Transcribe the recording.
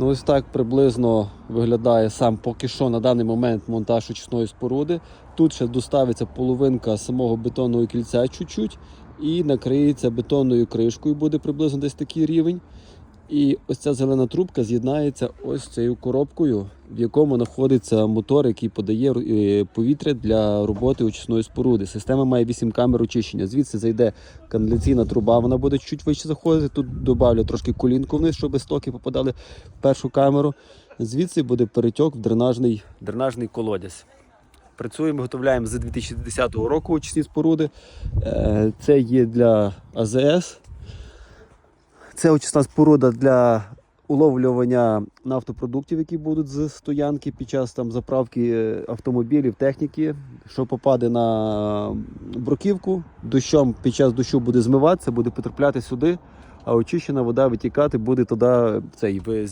Ну, ось так приблизно виглядає сам поки що на даний момент монтаж очисної споруди. Тут ще доставиться половинка самого бетонного кільця чуть-чуть і накриється бетонною кришкою, буде приблизно десь такий рівень. І ось ця зелена трубка з'єднається ось цією коробкою, в якому знаходиться мотор, який подає е, повітря для роботи очисної споруди. Система має 8 камер очищення. Звідси зайде каналіційна труба, вона буде чуть вище заходити. Тут додавлю трошки колінку вниз, щоб стоки попадали в першу камеру. Звідси буде перетік в дренажний, дренажний колодязь. Працюємо, виготовляємо з 2010 року очисні споруди. Е, Це є для АЗС. Це очисна споруда для уловлювання нафтопродуктів, які будуть з стоянки під час там заправки е, автомобілів, техніки, що попаде на бруківку, дощом під час дощу буде змиватися, буде потрапляти сюди, а очищена вода витікати буде туди цей в